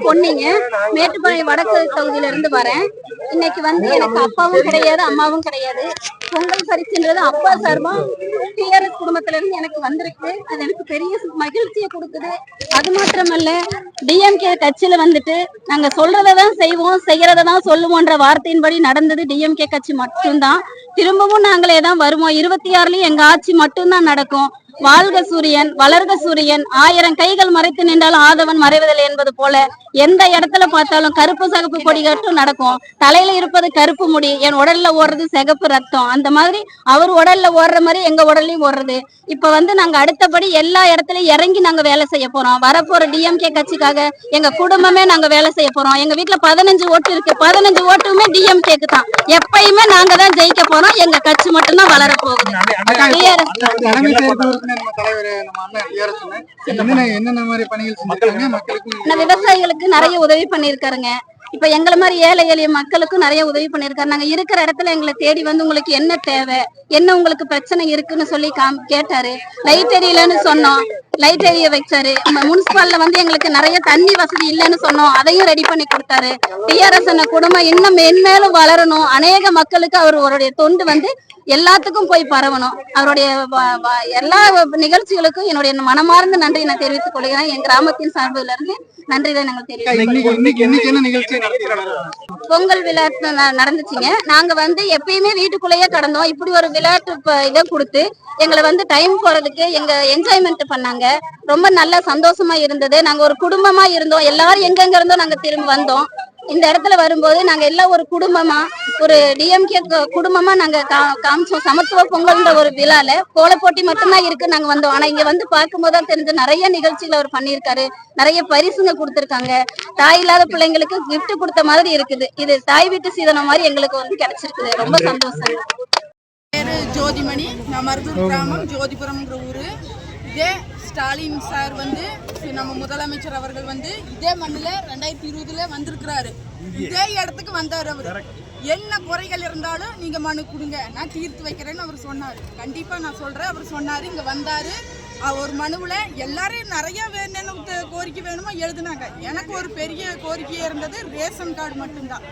பேர் பொன்னிங்க மேட்டுப்பாளையம் வடக்கு தொகுதியில இருந்து வரேன். இன்னைக்கு வந்து எனக்கு அப்பாவும் கிடையாது அம்மாவும் கிடையாது. பொங்கல் பரிசுன்றது அப்பா சார்பா டிஆர்எஸ் குடும்பத்துல இருந்து எனக்கு வந்திருக்கு. அது எனக்கு பெரிய மகிழ்ச்சியை கொடுக்குது. அது மாத்திரமல்ல டிஎம்கே கட்சியில வந்துட்டு நாங்க சொல்றதை தான் செய்வோம் செய்யறதான் சொல்லுவோன்ற வார்த்தையின்படி நடந்தது டிஎம்கே கட்சி மட்டும்தான். திரும்பவும் நாங்களே தான் வருவோம். இருபத்தி ஆறுலயும் எங்க ஆட்சி மட்டும்தான் நடக்கும். வாழ்க சூரியன் வளர்க சூரியன். ஆயிரம் கைகள் மறைத்து நின்றாலும் ஆதவன் மறைவதில்லை என்பது போல எந்த இடத்துல பார்த்தாலும் கருப்பு சகப்பு கொடி கட்டும் நடக்கும். தலையில இருப்பது கருப்பு முடி என் உடல்ல ஓடுறது சிகப்பு ரத்தம். அந்த மாதிரி அவர் உடல்ல ஓடுற மாதிரி எங்க உடல்லையும் ஓடுறது. இப்ப வந்து நாங்க அடுத்தபடி எல்லா இடத்துலயும் இறங்கி நாங்க வேலை செய்ய போறோம். வரப்போற டிஎம்கே கட்சிக்காக எங்க குடும்பமே நாங்க வேலை செய்ய போறோம். எங்க வீட்டுல பதினஞ்சு ஓட்டு இருக்கு. பதினஞ்சு ஓட்டுமே டிஎம்கேக்கு தான். எப்பயுமே நாங்க தான் ஜெயிக்க போறோம். எங்க கட்சி மட்டும்தான் வளர போகுது. விவசாயிகளுக்கு நிறைய உதவி பண்ணிருக்காருங்க இப்ப எங்களை மாதிரி ஏழை எளிய மக்களுக்கும் நிறைய உதவி பண்ணிருக்காரு நாங்க இருக்கிற இடத்துல எங்களை தேடி வந்து உங்களுக்கு என்ன தேவை என்ன உங்களுக்கு பிரச்சனை இருக்குன்னு சொல்லி காம் கேட்டாரு. லைட் எரியலன்னு சொன்னோம். லைட் எரிய வச்சாரு. முனிசிபால்ல வந்து எங்களுக்கு நிறைய தண்ணி வசதி இல்லைன்னு சொன்னோம். அதையும் ரெடி பண்ணி கொடுத்தாரு. டிஆர்எஸ் குடும்பம் இன்னும் மென்மேலும் வளரணும். அநேக மக்களுக்கு அவர் அவருடைய தொண்டு வந்து எல்லாத்துக்கும் போய் பரவணும். அவருடைய எல்லா நிகழ்ச்சிகளுக்கும் என்னுடைய மனமார்ந்த நன்றி நான் தெரிவித்துக் கொள்கிறேன். என் கிராமத்தின் சார்பில் இருந்து நன்றிதை நாங்கள் தெரிவித்துக் பொங்கல் விளையாட்டு நடந்துச்சுங்க. நாங்க வந்து எப்பயுமே வீட்டுக்குள்ளேயே கடந்தோம். இப்படி ஒரு விளையாட்டு இதை கொடுத்து எங்களை வந்து டைம் போறதுக்கு எங்க என்ஜாய்மெண்ட் பண்ணாங்க. ரொம்ப நல்ல சந்தோஷமா இருந்தது. நாங்க ஒரு குடும்பமா இருந்தோம். எல்லாரும் எங்கெங்க இருந்தோ நாங்க திரும்ப வந்தோம். இந்த இடத்துல வரும்போது நாங்க எல்லாம் ஒரு குடும்பமா ஒரு டிஎம்கே குடும்பமா நாங்க காமிச்சோம். சமத்துவ பொங்கல்ன்ற ஒரு விழால கோல போட்டி மட்டும்தான் இருக்கு நாங்க வந்தோம். ஆனா இங்க வந்து பார்க்கும்போது தான் தெரிஞ்ச நிறைய நிகழ்ச்சிகள் அவர் பண்ணியிருக்காரு. நிறைய பரிசுங்க கொடுத்திருக்காங்க. தாய் இல்லாத பிள்ளைங்களுக்கு gift கொடுத்த மாதிரி இருக்குது. இது தாய் வீட்டு சீதனம் மாதிரி எங்களுக்கு வந்து கிடைச்சிருக்குது. ரொம்ப சந்தோஷம் பேரு ஜோதிமணி. நான் மருதூர் கிராமம் ஜோதிபுரம்ங்கிற ஊர். இதே ஸ்டாலின் சார் வந்து நம்ம முதலமைச்சர் அவர்கள் வந்து இதே மண்ணில் ரெண்டாயிரத்தி இருபதுல வந்திருக்கிறாரு. இதே இடத்துக்கு வந்தார் அவர். என்ன குறைகள் இருந்தாலும் நீங்க மனு கொடுங்க. நான் தீர்த்து வைக்கிறேன்னு அவர் சொன்னார். கண்டிப்பா நான் சொல்றேன். அவர் சொன்னாரு இங்க வந்தாரு. ஒரு மனுவில் எல்லாரும் நிறைய வேணும்னு கோரிக்கை வேணுமோ எழுதுனாங்க. எனக்கு ஒரு பெரிய கோரிக்கையாக இருந்தது ரேஷன் கார்டு மட்டும்தான்.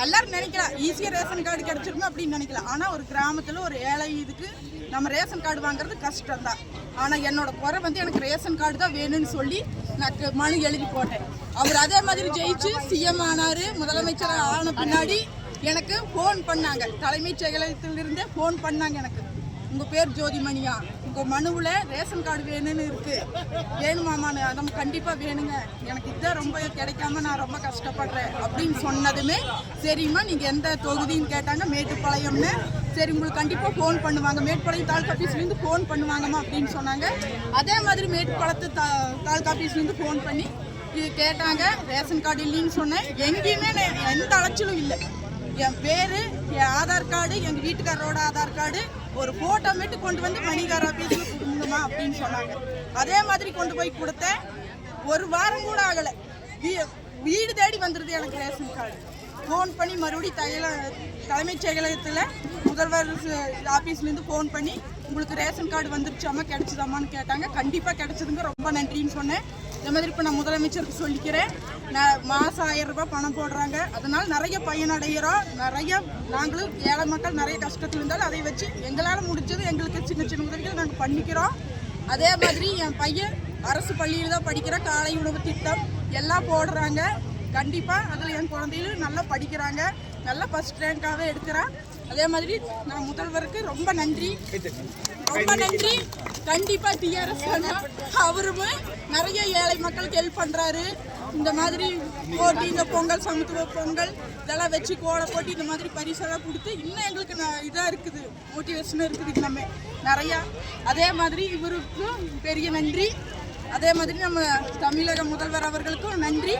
எல்லாரும் நினைக்கலாம் ஈஸியாக ரேஷன் கார்டு கிடைச்சிருமோ அப்படின்னு நினைக்கலாம். ஆனால் ஒரு கிராமத்தில் ஒரு ஏழை இதுக்கு நம்ம ரேஷன் கார்டு வாங்குறது கஷ்டம் தான் ஆனால் என்னோட குறை வந்து எனக்கு ரேஷன் கார்டு தான் வேணும்னு சொல்லி நான் க- மனு எழுதி போட்டேன். அவர் அதே மாதிரி ஜெயிச்சு சிஎம் ஆனார் முதலமைச்சர் ஆன பின்னாடி எனக்கு ஃபோன் பண்ணாங்க. தலைமைச் செயலகத்திலிருந்தே ஃபோன் பண்ணாங்க எனக்கு. உங்கள் பேர் ஜோதிமணியா? மனுவில் ரேஷன் கார்டு வேணும்னு இருக்கு. வேணுமாமான்னு நம்ம கண்டிப்பாக வேணுங்க. எனக்கு இதுதான் ரொம்ப கிடைக்காம நான் ரொம்ப கஷ்டப்படுறேன் அப்படின்னு சொன்னதுமே சரிம்மா நீங்கள் எந்த தொகுதின்னு கேட்டாங்க மேட்டுப்பாளையம்னு. சரி உங்களுக்கு கண்டிப்பாக ஃபோன் பண்ணுவாங்க. மேட்டுப்பாளையம் தாலுக்கா ஆஃபீஸ்லேருந்து ஃபோன் பண்ணுவாங்கம்மா அப்படின்னு சொன்னாங்க. அதே மாதிரி மேட்டுப்பாளத்து தா தாலுக்கா ஆஃபீஸ்லேருந்து ஃபோன் பண்ணி இது கேட்டாங்க ரேஷன் கார்டு இல்லைன்னு சொன்னேன். எங்கேயுமே நான் எந்த அலைச்சலும் இல்லை. என் பேர் என் ஆதார் கார்டு எங்கள் வீட்டுக்காரரோட ஆதார் கார்டு ஒரு போட்டோ மட்டும் கொண்டு வந்து மணிகாரா பீச்சில் கொடுங்கம்மா அப்படின்னு சொன்னாங்க. அதே மாதிரி கொண்டு போய் கொடுத்தேன். ஒரு வாரம் கூட ஆகலை. வீ- வீடு தேடி வந்துடுது எனக்கு ரேஷன் கார்டு ஃபோன் பண்ணி மறுபடியும் தைல தலைமைச் செயலகத்தில் முதல்வர் ஆஃபீஸ்லேருந்து ஃபோன் பண்ணி உங்களுக்கு ரேஷன் கார்டு வந்துருச்சாமா கிடச்சிதாமான்னு கேட்டாங்க. கண்டிப்பாக கிடச்சதுங்க. ரொம்ப நன்றின்னு சொன்னேன். இந்த மாதிரி இப்போ நான் முதலமைச்சருக்கு சொல்லிக்கிறேன். நான் மாதம் ஆயிரம் ரூபாய் பணம் போடுறாங்க. அதனால் நிறைய பயனடைகிறோம் நிறைய நாங்களும் ஏழை மக்கள் நிறைய கஷ்டத்தில் இருந்தாலும் அதை வச்சு எங்களால் முடிஞ்சது எங்களுக்கு சின்ன சின்ன உதவிகள் நாங்கள் பண்ணிக்கிறோம். அதே மாதிரி என் பையன் அரசு பள்ளியில் தான் படிக்கிற காலை உணவு திட்டம் எல்லாம் போடுறாங்க. கண்டிப்பாக அதில் என் குழந்தைகளும் நல்லா படிக்கிறாங்க. நல்லா ஃபஸ்ட் ரேங்காகவே எடுக்கிறான். அதே மாதிரி நான் முதல்வருக்கு ரொம்ப நன்றி. ரொம்ப நன்றி. கண்டிப்பா டிஆர்எஸ் அவருமே நிறைய ஏழை மக்களுக்கு ஹெல்ப் பண்றாரு. இந்த மாதிரி போட்டி இந்த பொங்கல் சமத்துவ பொங்கல் இதெல்லாம் வச்சு கோடை போட்டி இந்த மாதிரி பரிசெல்லாம் கொடுத்து இன்னும் எங்களுக்கு இதாக இருக்குது. மோட்டிவேஷனும் இருக்குது எல்லாமே. நிறையா. அதே மாதிரி இவருக்கும் பெரிய நன்றி. அதே மாதிரி நம்ம தமிழக முதல்வர் அவர்களுக்கும் நன்றி.